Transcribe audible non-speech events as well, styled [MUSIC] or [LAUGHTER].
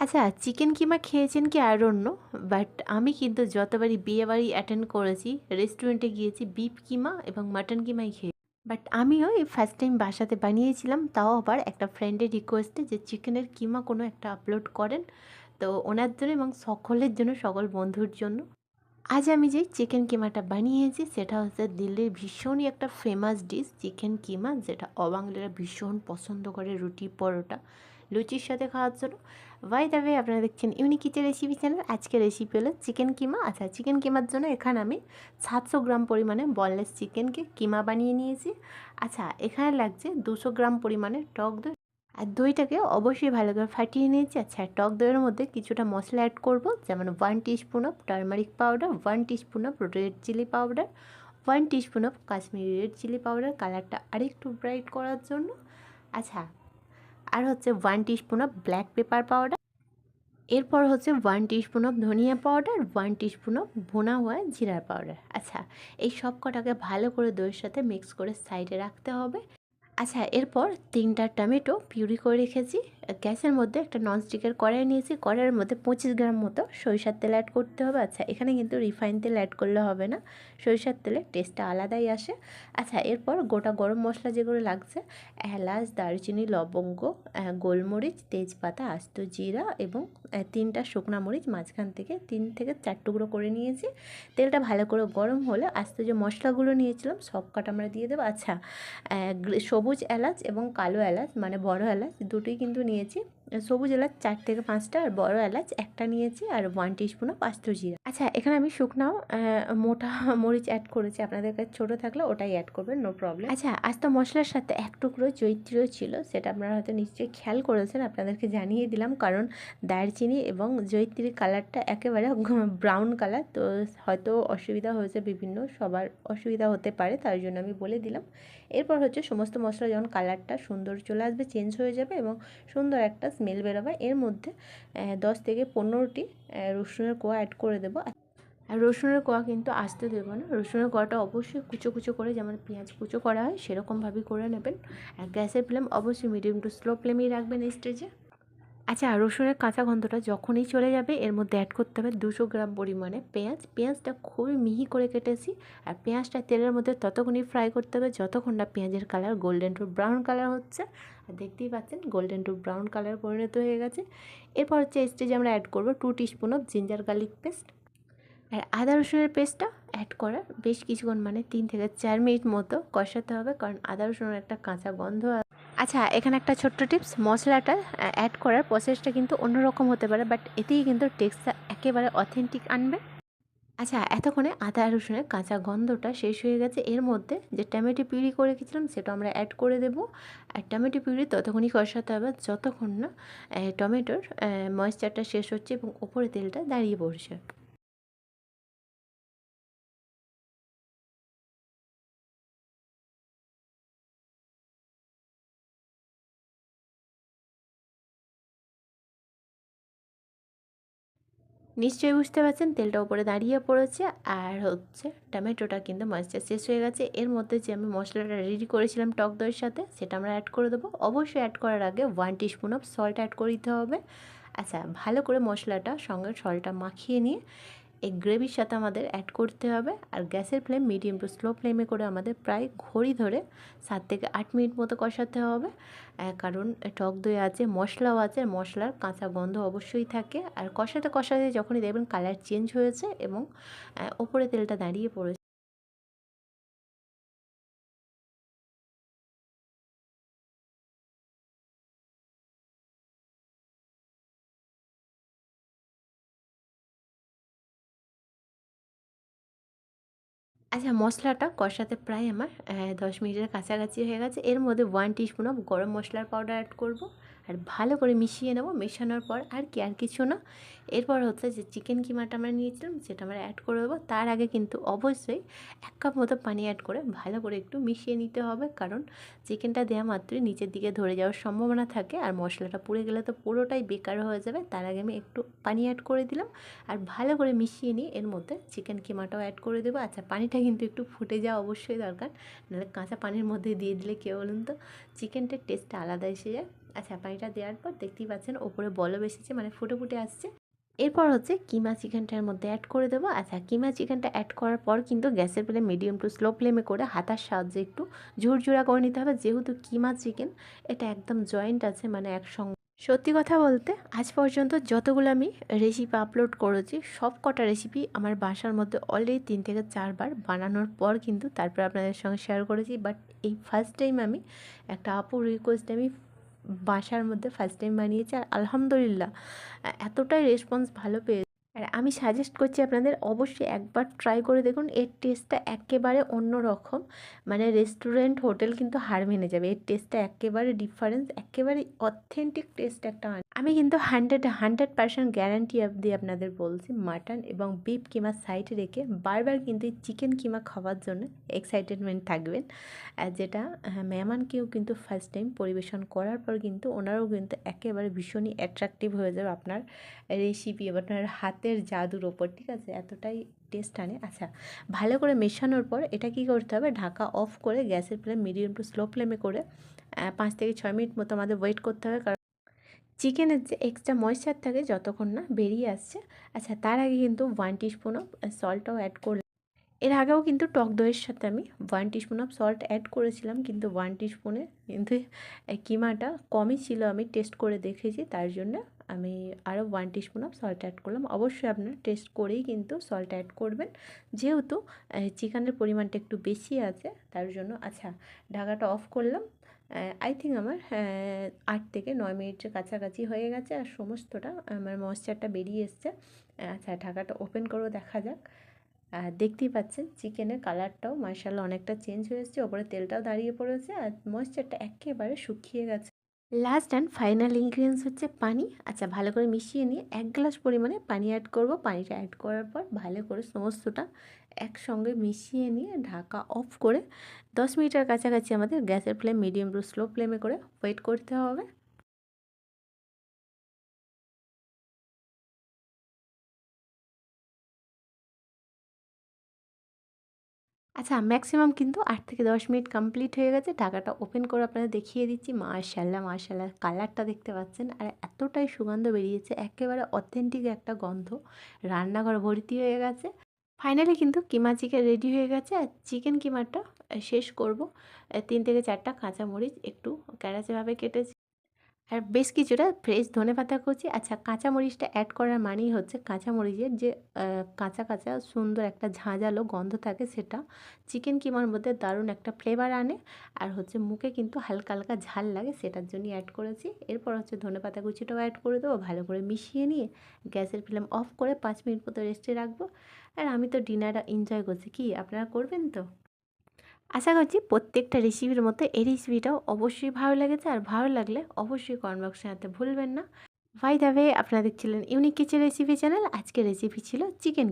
আচ্ছা চিকেন কিমা খেয়েছেন কি? আর অন্য বাট আমি কিন্তু যতবারই বিয়ে বাড়ি অ্যাটেন্ড করেছি রেস্টুরেন্টে গিয়েছি বিফ কিমা এবং মাটন কিমাই খেয়ে বাট আমিও এই ফার্স্ট টাইম বাসাতে বানিয়েছিলাম, তাও আবার একটা ফ্রেন্ডের রিকোয়েস্টে যে চিকেনের কিমা কোনো একটা আপলোড করেন। তো ওনার জন্য এবং সকলের জন্য, সকল বন্ধুর জন্য। আজ আমি যে চিকেন কিমাটা বানিয়েছি, সেটা হচ্ছে দিল্লির ভীষণই একটা ফেমাস ডিশ চিকেন কিমা, যেটা অবাঙালিরা ভীষণ পছন্দ করে, রুটি পরোটা। লুচির সাথে খাওয়ার জন্য। বাই দাবে আপনারা দেখছেন ইউনিক কিচেন রেসিপি চ্যানেল আজকে রেসিপি হলো চিকেন কিমা। আচ্ছা চিকেন কিমার জন্য এখানে আমি সাতশো গ্রাম পরিমাণে বনলেস চিকেনকে কিমা বানিয়ে নিয়েছি। আচ্ছা এখানে লাগছে দুশো গ্রাম পরিমাণে টক দই। আর দইটাকে অবশ্যই ভালো করে ফাটিয়ে নিয়েছি। আচ্ছা টক দইয়ের মধ্যে কিছুটা মশলা অ্যাড করব। যেমন one teaspoon of turmeric powder one teaspoon of red chilli powder one teaspoon of Kashmiri red chilli powder কালারটা আরেকটু ব্রাইট করার জন্য। আচ্ছা আর হচ্ছে one teaspoon of black pepper powder এরপর হচ্ছে one teaspoon of dhania powder one teaspoon of ভোনা হওয়া জিরার পাউডার আচ্ছা এই সব কটাকে ভালো করে দইয়ের সাথে মিক্স করে সাইডে রাখতে হবে। আচ্ছা এরপর তিনটা টমেটো পিউরি করে রেখেছি। গ্যাসের মধ্যে একটা ননস্টিকের কড়াই নিয়েছি। কড়াইয়ের মধ্যে পঁচিশ গ্রাম মতো সরিষার তেল অ্যাড করতে হবে। আচ্ছা এখানে কিন্তু রিফাইন তেল অ্যাড করলে হবে না। সরিষার তেলের টেস্টটা আলাদাই আসে। আচ্ছা এরপর গোটা গরম মশলা যেগুলো লাগছে, এলাচ, দারচিনি, লবঙ্গ গোলমরিচ, তেজপাতা, আস্ত জিরা এবং তিনটা শুকনা মরিচ মাঝখান থেকে তিন থেকে চার টুকরো করে নিয়েছি। তেলটা ভালো করে গরম হলে আস্ত যে মশলাগুলো নিয়েছিলাম, সব কটা আমরা দিয়ে দেবো। আচ্ছা সবুজ এলাচ এবং কালো এলাচ মানে বড় এলাচ দুটোই কিন্তু নিয়েছি। সবুজ এলাচ চার থেকে পাঁচটা আর বড় এলাচ একটা নিয়েছি আর ওয়ান টিস্পুনও পাঁচটো জিরা। আচ্ছা এখানে আমি শুকনো মোটা [LAUGHS] মরিচ অ্যাড করেছি। আপনাদের কাছে ছোটো থাকলে ওটাই অ্যাড করবেন নো প্রবলেম আচ্ছা আজ তো মশলার সাথে এক টুকরো জৈত্রীয় ছিল, সেটা আপনারা হয়তো নিশ্চয়ই খেয়াল করেছেন, আপনাদেরকে জানিয়ে দিলাম। কারণ দারচিনি এবং জৈত্রীর কালারটা একেবারে [LAUGHS] ব্রাউন কালার তো হয়তো অসুবিধা হয়েছে বিভিন্ন, সবার অসুবিধা হতে পারে তার জন্য আমি বলে দিলাম। এরপর হচ্ছে সমস্ত মশলা, যখন কালারটা সুন্দর চলে আসবে চেঞ্জ হয়ে যাবে এবং সুন্দর একটা স্মেল বেরোবে। এর মধ্যে দশ থেকে পনেরোটি রসুনের কোয়া অ্যাড করে দেবো। আর রসুনের কোয়া কিন্তু আসতে দেবো না। রসুনের কোয়াটা অবশ্যই কুচো কুচো করে যেমন পেঁয়াজ কুচো করা হয়, সেরকমভাবেই করে নেবেন। আর গ্যাসের ফ্লেম অবশ্যই মিডিয়াম টু স্লো ফ্লেমেই রাখবেন এই স্টেজে আচ্ছা রসুনের কাঁচা গন্ধটা যখনই চলে যাবে, এর মধ্যে অ্যাড করতে হবে দুশো গ্রাম পরিমাণে পেঁয়াজ। পেঁয়াজটা খুবই মিহি করে কেটেছি, আর পেঁয়াজটা তেলের মধ্যে ততক্ষণই ফ্রাই করতে হবে যতক্ষণ না পেঁয়াজের colour golden to brown colour হচ্ছে। আর দেখতেই পাচ্ছেন গোল্ডেন টু ব্রাউন কালার পরিণত হয়ে গেছে। এরপর হচ্ছে স্টেজে আমরা অ্যাড করব two teaspoon of ginger garlic paste আর আদা রসুনের পেস্টটা অ্যাড করার বেশ কিছুক্ষণ মানে তিন থেকে চার মিনিট মতো কষাতে হবে, কারণ আদা রসুনের একটা কাঁচা গন্ধ আচ্ছা এখানে একটা ছোট্ট টিপস, মশলাটা অ্যাড করার প্রসেসটা কিন্তু অন্যরকম হতে পারে বাট এতেই কিন্তু টেক্সটা একেবারে অথেন্টিক আনবে। আচ্ছা এতক্ষণে আদা রসুনের কাঁচা গন্ধটা শেষ হয়ে গেছে। এর মধ্যে যে টমেটো পিউরি করে রেখেছিলাম, সেটা আমরা অ্যাড করে দেব। আর টমেটো পিউরি ততক্ষণই কষাতে হবে, যতক্ষণ না টমেটোর ময়েশ্চারটা শেষ হচ্ছে এবং ওপরে তেলটা দাঁড়িয়ে পড়ছে। নিশ্চয়ই বুঝতে পারছেন, তেলটা উপরে দাঁড়িয়ে পড়েছে আর হচ্ছে টমেটোটা কিন্তু ময়েশ্চার শেষ হয়ে গেছে। এর মধ্যে যে আমি মশলাটা রেডি করেছিলাম টক দইয়ের সাথে, সেটা আমরা অ্যাড করে দেবো। অবশ্যই অ্যাড করার আগে one teaspoon of salt add করে দিতে হবে। আচ্ছা ভালো করে মশলাটা সঙ্গে সলটা মাখিয়ে নিয়ে এই গ্রেভির সাথে আমাদের অ্যাড করতে হবে আর গ্যাসের ফ্লেম মিডিয়াম টু স্লো ফ্লেমে করে আমাদের প্রায় ঘড়ি ধরে সাত থেকে আট মিনিট মতো কষাতে হবে। কারণ টক দই আছে, মশলাও আছে মশলার কাঁচা গন্ধ অবশ্যই থাকে। আর কষাতে কষাতে যখনই দেখবেন কালার চেঞ্জ হয়েছে এবং ওপরে তেলটা দাঁড়িয়ে পড়েছে। আচ্ছা মশলাটা কষাতে প্রায় আমার দশ মিনিটের কাছাকাছি হয়ে গেছে। এর মধ্যে ওয়ান টিস্পুন অফ গরম মশলার পাউডার অ্যাড করব। আর ভালো করে মিশিয়ে নেব, মেশানোর পর আর কি, আর কিছু না। এরপর হচ্ছে যে চিকেন কিমাটা আমরা নিয়েছিলাম, সেটা আমরা অ্যাড করে দেবো। তার আগে কিন্তু অবশ্যই এক কাপ মতো পানি অ্যাড করে ভালো করে একটু মিশিয়ে নিতে হবে, কারণ চিকেনটা দেওয়া মাত্রই নিচের দিকে ধরে যাওয়ার সম্ভাবনা থাকে। আর মশলাটা পুড়ে গেলে তো পুরোটাই বেকার হয়ে যাবে। তার আগে আমি একটু পানি অ্যাড করে দিলাম। আর ভালো করে মিশিয়ে নিয়ে এর মধ্যে চিকেন কিমাটাও অ্যাড করে দেবো। আচ্ছা পানিটা কিন্তু একটু ফুটে যাওয়া অবশ্যই দরকার। নাহলে কাঁচা পানির মধ্যে দিয়ে দিলে কেউ বলুন তো? চিকেনটার টেস্টটা আলাদা এসে যায়। আচ্ছা পানিটা দেওয়ার পর দেখতেই পাচ্ছেন ওপরে বলব এসেছে মানে ফুটে ফুটে আসছে। এরপর হচ্ছে কিমা চিকেনটার মধ্যে অ্যাড করে দেবো। আচ্ছা কিমা চিকেনটা অ্যাড করার পর কিন্তু গ্যাসের ফ্লেম মিডিয়াম টু স্লো ফ্লেমে করে হাতার সাহায্যে একটু ঝুরঝুরা করে নিতে হবে। যেহেতু কিমা চিকেন, এটা একদম জয়েন্ট আছে মানে একসঙ্গে। সত্যি কথা বলতে, আজ পর্যন্ত যতগুলো আমি রেসিপি আপলোড করেছি, সব কটা রেসিপি আমার বাসার মধ্যে অলরেডি তিন থেকে চারবার বানানোর পর কিন্তু তারপর আপনাদের সঙ্গে শেয়ার করেছি। বাট এই ফার্স্ট টাইম আমি একটা আপুর রিকোয়েস্ট আমি বাসার মধ্যে ফার্স্ট টাইম বানিয়েছি আর আলহামদুলিল্লাহ এতটাই রেসপন্স ভালো পেয়ে আমি সাজেস্ট করছি আপনাদের অবশ্যই একবার ট্রাই করে দেখুন। এর টেস্টটা একেবারে অন্য রকম। মানে রেস্টুরেন্ট হোটেল কিন্তু হার মেনে যাবে। এর টেস্টটা একেবারে ডিফারেন্স একেবারে অথেন্টিক টেস্ট একটা আমি কিন্তু hundred hundred percent guarantee of দিয়ে আপনাদের বলছি মাটন এবং বিফ কিমা সাইডে রেখে বারবার কিন্তু চিকেন কিমা খাওয়ার জন্য এক্সাইটেডমেন্ট থাকবেন। যেটা হ্যাঁ, মেহমানকেও কিন্তু ফার্স্ট টাইম পরিবেশন করার পর কিন্তু ওনারাও কিন্তু একেবারে ভীষণই অ্যাট্রাকটিভ হয়ে যাবে আপনার রেসিপি আপনার হাতের জাদুর ওপর, ঠিক আছে? এতটাই টেস্ট আনে। আচ্ছা ভালো করে মেশানোর পর এটা কি করতে হবে? ঢাকা অফ করে গ্যাসের ফ্লেম মিডিয়াম টু স্লো ফ্লেমে করে পাঁচ থেকে ছয় মিনিট মতো আমাদের ওয়েট করতে হবে। কারণ চিকেনের যে এক্সট্রা ময়েশ্চার থাকে যতক্ষণ না বেরিয়ে আসছে আচ্ছা তার আগে কিন্তু ওয়ান টিস্পুন অফ সল্টও অ্যাড করলাম। এর আগেও কিন্তু টক দইয়ের সাথে আমি one teaspoon of salt add করেছিলাম, কিন্তু ওয়ান টিস্পুনে কিন্তু কিমাটা কমই ছিল, আমি টেস্ট করে দেখেছি, তার জন্য আমি আরও one teaspoon of salt add করলাম। অবশ্যই আপনারা টেস্ট করেই কিন্তু সল্ট অ্যাড করবেন। যেহেতু চিকেনের পরিমাণটা একটু বেশি আছে, তার জন্য আচ্ছা ঢাকাটা অফ করলাম। আই থিঙ্ক আমার আট থেকে নয় মিনিটের কাছাকাছি হয়ে গেছে আর সমস্তটা, আমার ময়েশ্চারটা বেরিয়ে এসছে। আচ্ছা ঢাকাটা ওপেন করেও দেখা যাক। দেখতেই পাচ্ছেন চিকেনের কালারটাও মার্শাল্লাহ অনেকটা চেঞ্জ হয়ে এসেছে। ওপরে তেলটাও দাঁড়িয়ে পড়েছে আর ময়েশ্চারটা একেবারে শুকিয়ে গেছে। লাস্ট অ্যান্ড ফাইনাল ইনগ্রিডিয়েন্টস হচ্ছে পানি। আচ্ছা ভালো করে মিশিয়ে নিয়ে এক গ্লাস পরিমাণে পানি অ্যাড করব। পানিটা অ্যাড করার পর ভালো করে সমস্তটা একসঙ্গে মিশিয়ে নিয়ে ঢাকা অফ করে দশ মিনিটের কাছাকাছি আমাদের গ্যাসের ফ্লেম মিডিয়াম টু স্লো ফ্লেমে করে ওয়েট করতে হবে। আচ্ছা ম্যাক্সিমাম কিন্তু আট থেকে দশ মিনিট কমপ্লিট হয়ে গেছে। ঢাকাটা ওপেন করে আপনাদের দেখিয়ে দিচ্ছি। মাশাল্লাহ মাশাল্লাহ কালারটা দেখতে পাচ্ছেন। আর এতটাই সুগন্ধ বেরিয়েছে একেবারে অথেন্টিক একটা গন্ধ। রান্নাঘর ভর্তি হয়ে গেছে। ফাইনালি কিন্তু কিমা চিকেন রেডি হয়ে গেছে। আর চিকেন আহ, শেষ করব। তিন থেকে চারটা কাঁচামরিচ একটু ক্যারাচেভাবে কেটেছি। আর বেশ কিছুটা ফ্রেশ ধনেপাতা কুচি। আচ্ছা কাঁচামরিচটা অ্যাড করার মানেই হচ্ছে কাঁচামরিচের যে কাঁচা কাঁচা, সুন্দর একটা ঝাঁঝালো গন্ধ থাকে সেটা চিকেন কিমার মধ্যে দারুণ একটা ফ্লেভার আনে। আর হচ্ছে মুখে কিন্তু হালকা হালকা ঝাল লাগে সেটার জন্যই অ্যাড করেছি। এরপর হচ্ছে ধনেপাতা কুচিটাও অ্যাড করে দেবো, ভালো করে মিশিয়ে নিয়ে গ্যাসের ফ্লেম অফ করে পাঁচ মিনিট মতো রেস্টে রাখব। আর আমি তো ডিনারটা এনজয় করছি। কি, আপনারা করবেন তো? আশা করছি প্রত্যেকটা রেসিপির মতো এই রেসিপিটাও অবশ্যই ভালো লেগেছে। আর ভালো লাগলে অবশ্যই কমেন্ট বক্সে আনতে ভুলবেন না। ভাই দাবে আপনারা দেখছিলেন ইউনিক কিচেন রেসিপি চ্যানেল আজকে রেসিপি ছিল চিকেন